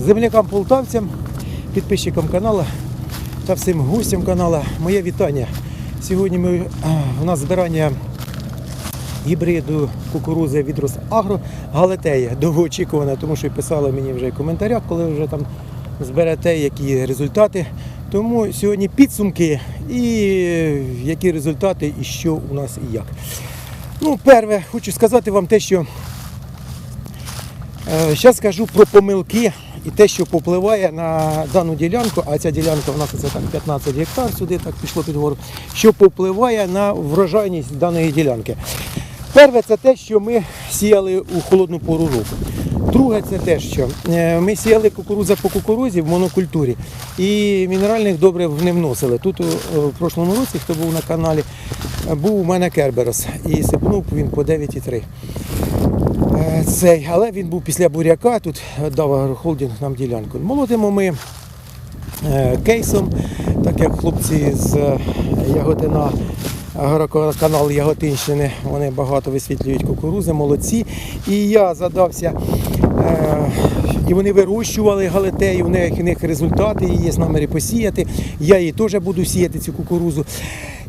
Землякам полтавцям, підписчикам каналу та всім гостям каналу моє вітання. Сьогодні ми, е, у нас збирання гібриду кукурузи від Росагро Галатея. Довгоочікувана, тому що писали мені вже в коментарях, коли вже там зберете, які результати. Тому сьогодні підсумки і які результати, і що у нас і як. Ну, перше, хочу сказати вам те, що Зараз скажу про помилки і те, що попливає на дану ділянку, а ця ділянка у нас це так 15 гектар, сюди так пішло під гору, що попливає на врожайність даної ділянки. Перше, це те, що ми сіяли у холодну пору року. Друге, це те, що е, ми сіяли кукурудза по кукурузі в монокультурі і мінеральних добрив не вносили. Тут у, у прошлому році, хто був на каналі, е, був у мене Керберос і сипнув він по 9,3. Е, Цей, але він був після буряка, тут дав агрохолдинг нам ділянку. Молодимо ми е, кейсом, так як хлопці з е, Яготина, агроканал Яготинщини, вони багато висвітлюють кукурузи, молодці. І я задався, е, і вони вирощували галетею, у них, результати, і є наміри посіяти. Я її теж буду сіяти, цю кукурузу.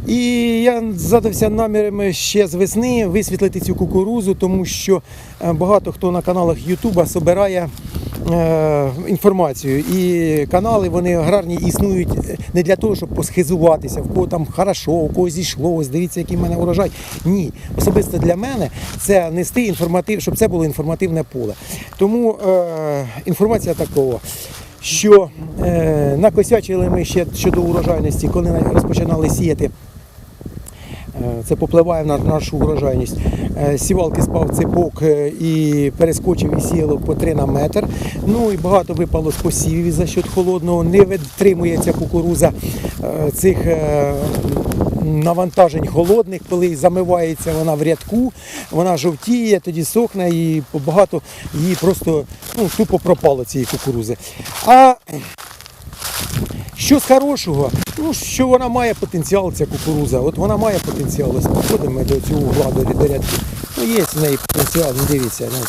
І я задався намірами ще з весни висвітлити цю кукурузу, тому що е, багато хто на каналах Ютуба собирає е, інформацію. І канали вони аграрні існують не для того, щоб посхизуватися, в кого там хорошо, у кого зійшло, ось дивіться, який в мене урожай. Ні. Особисто для мене це нести інформатив, щоб це було інформативне поле. Тому е, інформація такого. Що е, накосячили ми ще щодо урожайності, коли розпочинали сіяти Е, Це попливає на нашу врожайність. Е, Сівалки спав цепок е, і перескочив і сіяло по 3 на метр. Ну і багато випало з посівів за счет холодного. Не витримує ця кукуруза е, цих е, навантажень холодних, коли замивається вона в рядку, вона жовтіє, тоді сохне і багато її просто ну, тупо пропало цієї кукурузи. А що з хорошого? Ну, що вона має потенціал, ця кукуруза. От вона має потенціал. Ось підходимо до цього угла до, рядки. Ну, є в неї потенціал, ну дивіться. Ну,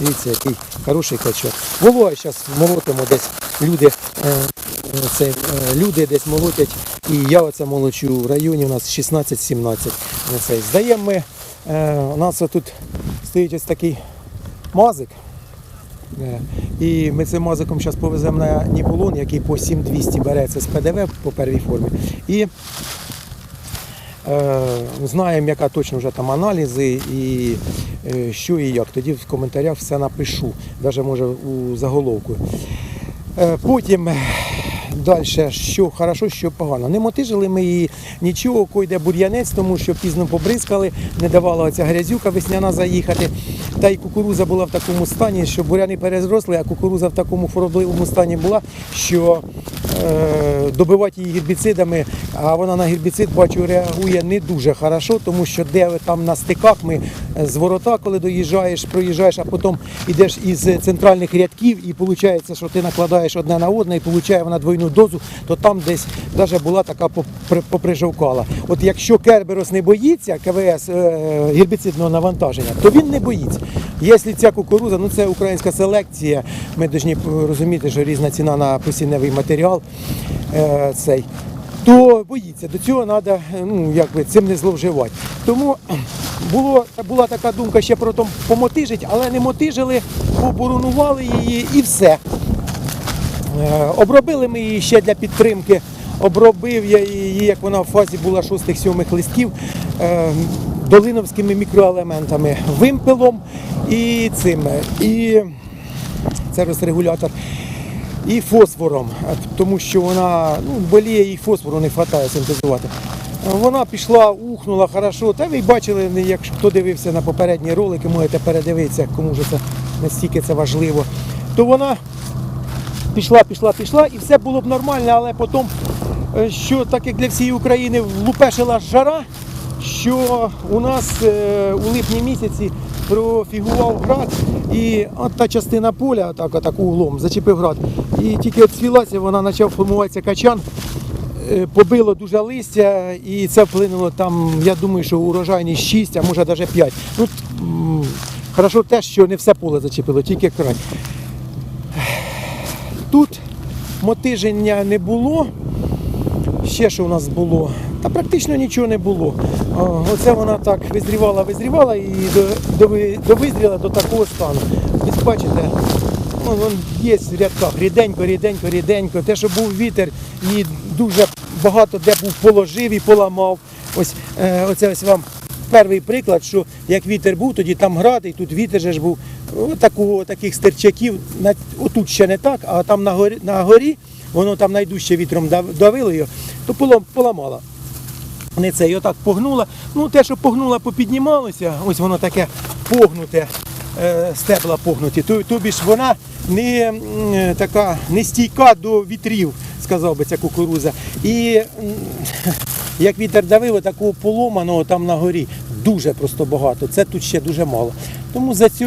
дивіться, який хороший качок. Волога зараз молотимо десь. Люди, е, це, е, люди десь молотять. І я оце молочу в районі у нас 16-17. Здаємо ми, е, у нас тут стоїть ось такий мазик. Е, І ми цим мазиком зараз повеземо на Нібулон, який по 7200 береться з ПДВ по первій формі. І е, знаємо, яка точно вже там аналізи і е, що і як. Тоді в коментарях все напишу, навіть може у заголовку. Е, потім далі, що хорошо, що погано. Не мотижили ми її нічого, койде бур'янець, тому що пізно побризкали, не давала оця грязюка весняна заїхати. Та й кукуруза була в такому стані, що буряни перезросли, а кукуруза в такому хворобливому стані була, що е, добивати її гербіцидами, а вона на гербіцид, бачу, реагує не дуже хорошо, тому що де там на стиках ми з ворота, коли доїжджаєш, проїжджаєш, а потім йдеш із центральних рядків і виходить, що ти накладаєш одне на одне і получає вона двойну дозу, то там десь навіть була така поприжовкала. От якщо Керберос не боїться КВС е, гербіцидного навантаження, то він не боїться. Якщо ця кукуруза, ну це українська селекція, ми повинні розуміти, що різна ціна на посінневий матеріал. е, цей то боїться. До цього треба ну, якби, цим не зловживати. Тому було, була така думка ще про то помотижити, але не мотижили, оборонували її і все. Е, Обробили ми її ще для підтримки. Обробив я її, як вона в фазі була шостих-сьомих листків, е, долиновськими мікроелементами, вимпелом і цим. І це розрегулятор. І фосфором, е, тому що вона ну, боліє і фосфору не вистачає синтезувати. Е, Вона пішла, ухнула хорошо. Та ви бачили, якщо хто дивився на попередні ролики, можете передивитися, кому ж це настільки це важливо. То вона пішла, пішла, пішла, і все було б нормально, але потім, е, що так як для всієї України влупешила жара, що у нас е, у липні місяці профігував град, і от та частина поля, так, отак углом, зачепив град. І тільки цвілася, вона почав формуватися качан. е, Побило дуже листя і це вплинуло там, я думаю, що урожайність 6, а може навіть 5. Ну, м, хорошо те, що не все поле зачепило, тільки край. Тут мотиження не було. Ще що у нас було? Та практично нічого не було. Оце вона так визрівала, визрівала і до, до, ви- довизріла до такого стану. Ось бачите, ну, вон є в рядках ріденько, ріденько, ріденько. Те, що був вітер, і дуже багато де був положив і поламав. Ось е, оце ось вам перший приклад, що як вітер був, тоді там грати, і тут вітер же ж був. Отакого, таких стирчаків, на, отут ще не так, а там на горі, на горі воно там найдужче вітром дав- давило його, то поламало. Не це, і отак погнула. Ну, те, що погнула, попіднімалося, ось воно таке погнуте, е, стебла погнуті. Тобі ж вона не е, така не стійка до вітрів, сказав би ця кукуруза. І як вітер давив, такого поломаного там на горі дуже просто багато. Це тут ще дуже мало. Тому за, цю,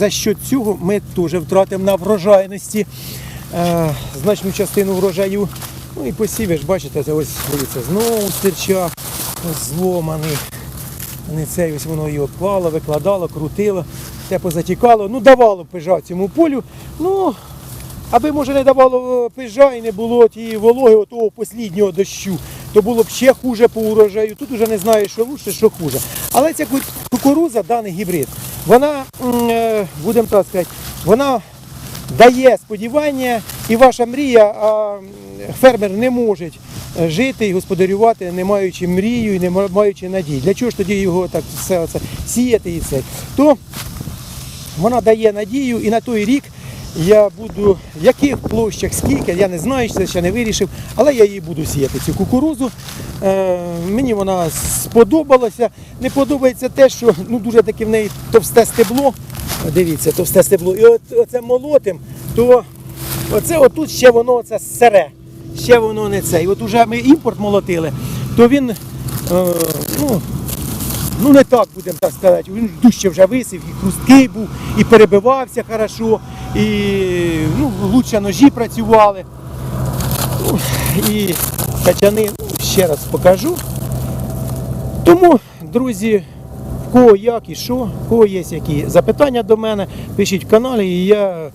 за що цього ми теж втратимо на врожайності е, значну частину врожаю. Ну і посіви ж, бачите, це ось дивіться, знову стирчак, ось зломаний. Не це ось воно його клало, викладало, крутило, те позатікало. Ну, давало пижа цьому полю. Ну, аби може не давало е, пижа і не було тієї вологи, отого посліднього дощу, то було б ще хуже по урожаю. Тут уже не знаю, що лучше, що хуже. Але ця кукуруза, даний гібрид, вона, е, будемо так сказати, вона дає сподівання, і ваша мрія, а фермер не може е, жити і господарювати, не маючи мрію і не маючи надії. Для чого ж тоді його так все це сіяти і це? То вона дає надію і на той рік я буду, в яких площах, скільки, я не знаю, це ще не вирішив, але я її буду сіяти, цю кукурузу. Е, мені вона сподобалася. Не подобається те, що ну, дуже таке в неї товсте стебло. Дивіться, товсте стебло. І от оце молотим, то оце отут ще воно оце сире. Ще воно не це. І от уже ми імпорт молотили, то він, е, ну, ну не так будемо так сказати. Він дужче вже висів, і хрусткий був, і перебивався хорошо, і ну, лучше ножі працювали. І качани, ну, ще раз покажу. Тому, друзі, в кого як і що, в кого є які запитання до мене, пишіть в каналі, і я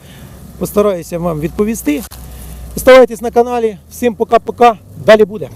постараюся вам відповісти. Оставайтесь на каналі. Всім пока-пока. Далі буде.